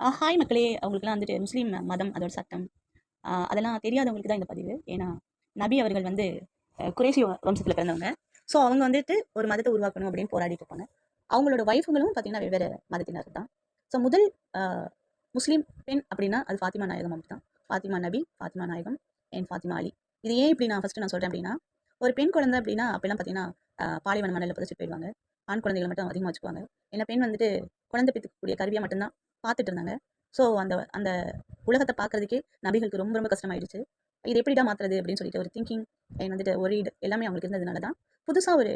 Hi மக்களே. அவங்களுக்குலாம் வந்துட்டு முஸ்லீம் மதம் அதோட சட்டம். அதெல்லாம் தெரியாதவங்களுக்கு தான் இந்த பதிவு. ஏன்னா நபி அவர்கள் வந்து அஹ், வம்சத்தில் பிறந்தவங்க. ஸோ அவங்க வந்துட்டு ஒரு மதத்தை உருவாக்கணும் அப்படின்னு போராடிட்டு இருப்பாங்க. அவங்களோட ஒய்ஃபுங்களும் பார்த்தீங்கன்னா வெவ்வேறு மதத்தினர் தான். ஸோ முதல் முஸ்லீம் பெண் அப்படின்னா அது ஃபாத்திமா நாயகம் அப்படி தான் ஃபாத்திமா நபி ஃபாத்திமா நாயகம் அண்ட் ஃபாத்திமா அலி. இது ஏன் இப்படி நான் ஃபஸ்ட்டு நான் சொல்கிறேன் அப்படின்னா ஒரு பெண் குழந்தை அப்படின்னா அப்போல்லாம் பார்த்தீங்கன்னா பாலைவன மணலில் புதைச்சிட்டு போயிடுவாங்க. ஆண் குழந்தைகளை மட்டும் அதிகமாக வச்சுக்குவாங்க. ஏன்னா பெண் வந்துட்டு குழந்தை பெற்றுக்கக்கூடிய கருவியாக மட்டும்தான் பார்த்துட்டு இருந்தாங்க ஸோ அந்த அந்த உலகத்தை பார்க்கறதுக்கே நபிகளுக்கு ரொம்ப ரொம்ப கஷ்டமாயிடுச்சு. இது எப்படிடா மாற்றுறது அப்படின்னு சொல்லிட்டு ஒரு திங்கிங் வந்துட்டு ஒரு எல்லாமே அவங்களுக்கு இருந்ததுனால தான் புதுசாக ஒரு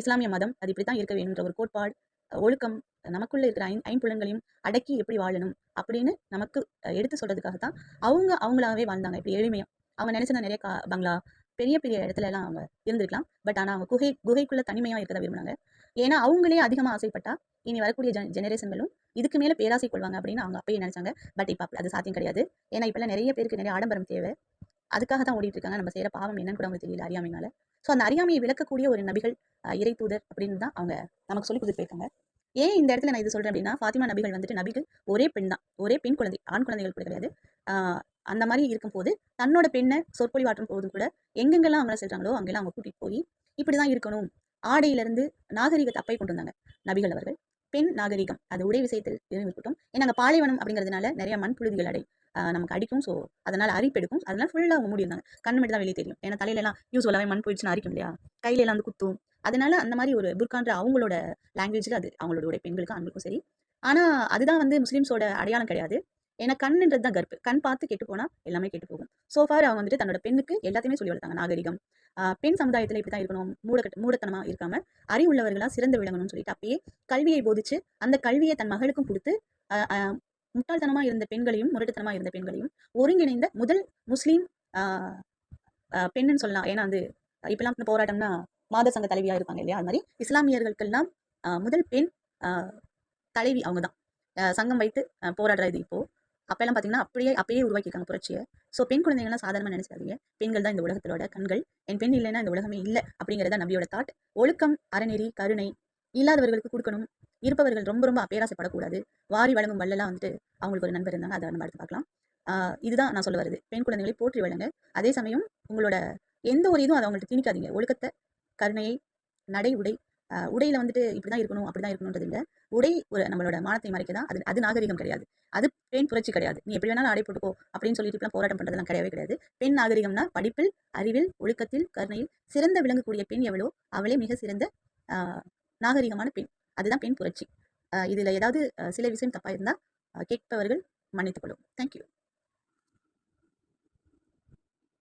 இஸ்லாமிய மதம் அது இப்படி தான் இருக்க வேணுன்ற ஒரு கோட்பாடு ஒழுக்கம் நமக்குள்ளே இருக்கிற ஐன் ஐம்புலன்களையும் அடக்கி எப்படி வாழணும் அப்படின்னு நமக்கு எடுத்து சொல்கிறதுக்காக தான் அவங்க அவங்களாவே வாழ்ந்தாங்க. இப்போ எளிமையாக அவங்க நினைச்சிருந்த நிறைய கா பங்களா பெரிய பெரிய இடத்துல எல்லாம் அவங்க இருந்திருக்கலாம். பட் ஆனால் அவங்க குகை குகைக்குள்ளே தனிமையாக இருக்கிறத விரும்பினாங்க. ஏன்னா அவங்களே அதிகமாக ஆசைப்பட்டா இனி வரக்கூடிய ஜென் ஜெனரேஷன்களும் இதுக்கு மேலே பேராசை கொள்வாங்க அப்படின்னு அவங்க அப்பயே நினைச்சாங்க. பட் இப்போ அது சாத்தியம் கிடையாது. ஏன்னா இப்போல்லாம் நிறைய பேருக்கு நிறைய ஆடம்பரம் தேவை. அதுக்காக தான் ஓடிட்டு இருக்காங்க நம்ம செய்கிற பாவம் என்னன்னு கூட அவங்களுக்கு தெரியல அறியாமைனால ஸோ அந்த அறியாமையை விளக்கக்கூடிய ஒரு நபிகள் இறை தூதர் அப்படின்னு தான் அவங்க நமக்கு சொல்லி கொடுத்துட்டு போயிருக்காங்க. ஏன் இந்த இடத்துல நான் இது சொல்கிறேன் அப்படின்னா ஃபாத்திமா நபிகள் வந்துட்டு நபிகள் ஒரே பெண் தான். ஒரே பெண் குழந்தை ஆண் குழந்தைகள் கூட கிடையாது. அந்த மாதிரி இருக்கும்போது தன்னோட பெண்ணை சொற்பொழிவாற்றும் போதும் கூட எங்கெங்கெல்லாம் அவங்கள செல்றாங்களோ அங்கெல்லாம் அவங்க கூட்டிகிட்டு போய் இப்படி தான் இருக்கணும். ஆடையிலேருந்து நாகரிகத்தை அப்பை கொண்டு வந்தாங்க நபிகள் அவர்கள். பெண் நாகரிகம். அது உடை விஷயத்தில் இருக்கட்டும் ஏன்னா அங்கே பாலைவனம் அப்படிங்கிறதுனால நிறைய மண்புழுதிகள் அடை நமக்கு அடிக்கும். ஸோ அதனால் அரிப்பெடுக்கும் அதனால ஃபுல்லாக அவங்க மூடி இருந்தாங்க. கண்ணு மட்டும் தான் வெளியே தெரியும். ஏன்னா தலையிலலாம் யூஸ் எல்லாமே மண் போயிடுச்சுன்னு அரிக்கும் இல்லையா கையில வந்து குத்தும். அதனால அந்த மாதிரி ஒரு புர்கான்ற அவங்களோட லாங்குவேஜில் அது அவங்களோட உடை பெண்களுக்கும் ஆண்களுக்கும் சரி. ஆனால் அதுதான் வந்து முஸ்லீம்ஸோட அடையாளம் கிடையாது. ஏன்னா கண்ணுன்றது தான் கற்பு கண் பார்த்து கெட்டு போனால் எல்லாமே கெட்டு போகும். சோஃபார் அவங்க வந்துட்டு தன்னோட பெண்ணுக்கு எல்லாத்தையுமே சொல்லி வளர்த்தாங்க. நாகரிகம். பெண் சமுதாயத்தில் இப்படி தான் இருக்கணும் மூடக்கட்டு மூடத்தனமாக இருக்காம அறிவுள்ளவர்களாக சிறந்து விளங்கணும்னு சொல்லிட்டு அப்பயே கல்வியை போதிச்சு அந்த கல்வியை தன் மகளுக்கும் கொடுத்து முட்டாள்தனமாக இருந்த பெண்களையும் முரட்டுத்தனமாக இருந்த பெண்களையும் ஒருங்கிணைந்த முதல் முஸ்லீம் பெண்ணுன்னு சொல்லலாம். ஏன்னா வந்து இப்பெல்லாம் போராட்டம்னா மாத சங்க தலைவியாக இருப்பாங்க இல்லையா? அது மாதிரி இஸ்லாமியர்களுக்கெல்லாம் முதல் பெண் தலைவி அவங்க தான் சங்கம் வைத்து போராடுறது இப்போது அப்பெல்லாம் பார்த்தீங்கன்னா அப்படியே அப்பயே உருவாக்கியிருக்காங்க புரட்சியை. ஸோ பெண் குழந்தைங்கள்லாம் சாதாரணமாக நினைச்சாதீங்க பெண்கள் தான் இந்த உலகத்தோட கண்கள். என் பெண் இல்லைன்னா இந்த உலகமே இல்லை அப்படிங்கிறத நம்பியோட தாட் ஒழுக்கம் அறநெறி கருணை இல்லாதவர்களுக்கு கொடுக்கணும். இருப்பவர்கள் ரொம்ப ரொம்ப அப்பேராசைப்படக்கூடாது. வாரி வழங்கும் வல்லலாம் வந்துட்டு அவங்களுக்கு ஒரு நண்பர் இருந்தாங்க அதை நம்ம அடுத்து பார்க்கலாம். இதுதான் நான் சொல்ல வருது பெண் குழந்தைகளை போற்றி வழங்க. அதே சமயம் உங்களோட எந்த ஒரு இதுவும் அதை அவங்கள்ட்ட திணிக்காதீங்க. ஒழுக்கத்தை கருணையை நடை உடை உடையில வந்துட்டு இப்படிதான் இருக்கணும் அப்படிதான் இருக்கணுன்றது இல்லை. உடை ஒரு நம்மளோட மானத்தை மறைக்க தான் அது அது நாகரிகம் கிடையாது. அது பெண் புரட்சி கிடையாது. நீ எப்படி வேணாலும் ஆடை போட்டுக்கோ அப்படின்னு சொல்லிட்டு இப்பலாம் போராட்டம் பண்ணுறதுலாம் கிடையவே கிடையாது. பெண் நாகரிகம்னா படிப்பில் அறிவில் ஒழுக்கத்தில் கருணையில் சிறந்த விளங்கக்கூடிய பெண் எவ்வளோ அவளே மிக சிறந்த நாகரிகமான பெண். அதுதான் பெண் புரட்சி. இதில் இதுல ஏதாவது சில விஷயம் தப்பா இருந்தா கேட்பவர்கள் மன்னித்துக் கொள்ளும். தேங்க்யூ